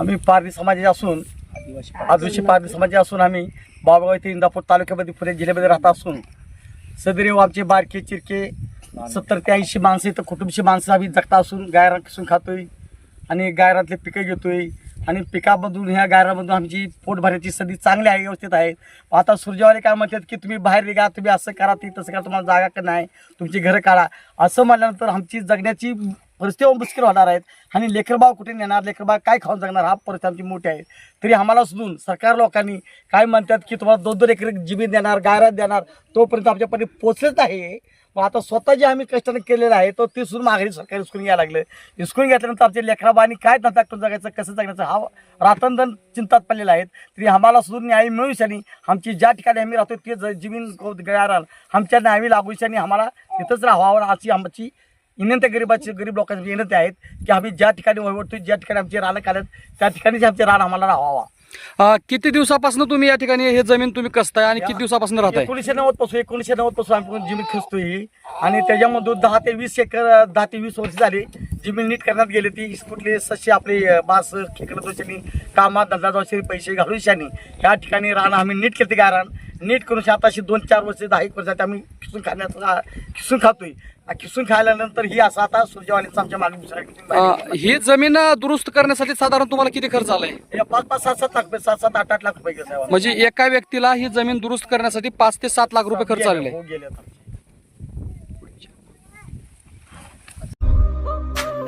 आम्ही पारधी समाजाचे असून आदिवासी पारधी समाजाचे असून आम्ही बाबागाव येथे इंदापूर तालुक्यामध्ये पुणे जिल्ह्यामध्ये राहत असून सदरीव आमचे बारके चिरके सत्तर ते ऐंशी माणसं इथं कुटुंबशी माणसं आम्ही जगता असून गायरापासून खातोय आणि गायरातले पिकं घेतोय. आणि पिकामधून ह्या गायरामधून आमची पोट भरण्याची संधी चांगली आहे व्यवस्थित आहे. आता सूर्यवाले काय म्हणतात की तुम्ही बाहेर निघा तुम्ही असं करा ते तसं करा तुम्हाला जागा का नाही? तुमची घरं काढा. असं म्हणल्यानंतर आमची जगण्याची परिस्थिती मुश्किल होणार आहेत. आणि लेकरबाळ कुठे नेणार? लेकरबाळ काय खाऊन जगणार? हा परिस्थिती आमची मोठी आहे. तरी आम्हाला सुधून सरकार लोकांनी काय म्हणतात की तुम्हाला दोन दोन एकर जमीन देणार गायरात देणार तोपर्यंत आमच्यापर्यंत पोचलेच आहे. मग आता स्वतः जे आम्ही कष्टाने केलेलं आहे तो ते सुद्धा माघारी सरकारी स्कूल घ्यायला लागलं. स्कूल घेतल्यानंतर आमच्या लेखराबानी काय धंदा करून जगायचं कसं जगायचं हा रातंदन चिंतात पडलेला आहे तरी आम्हाला सुद्धा न्याय मिळू आमची ज्या ठिकाणी आम्ही राहतो ते ज- जमीन गळाराल आमच्या न्यायावी लागू आम्हाला तिथंच राहावं अशी आमची विनंती गरीबाची गरीब लोकांची विनंती आहेत की आम्ही ज्या ठिकाणी वळवतो ज्या ठिकाणी आमचे रानं काढत त्या ठिकाणीच आमचे रान आम्हाला राहावा. अ, किती दिवसापासून तुम्ही या ठिकाणी हे जमीन तुम्ही कसताय आणि किती दिवसापासून राहताय? एकोणीसशे नव्वदपासून एकोणीसशे नव्वदपासून आम्ही जमीन खचतो ही आणि त्याच्यामधून दहा ते वीस एकर दहा ते वीस वर्ष झाली जमीन नीट करण्यात गेली ती. कुठले सस्य आपले बास खेकडं दोषांनी कामात धंदा दोषांनी पैसे घालून शानी या ठिकाणी राहणं आम्ही नीट केली रान नीट करून आताशी दोन चार वर्ष दहा एक वर्षात आम्ही खिसून खाण्याचा खिसून खातोय. आ, खिसून खाल्यानंतर ही असं आता सूर्यवाणीचं आमच्या मागे ही जमीन दुरुस्त करण्यासाठी साधारण तुम्हाला किती खर्च आलाय? पाच पाच सात सात लाख रुपये सात सात आठ आठ लाख रुपये. म्हणजे एका व्यक्तीला ही जमीन दुरुस्त करण्यासाठी पाच ते सात लाख रुपये खर्च आलेला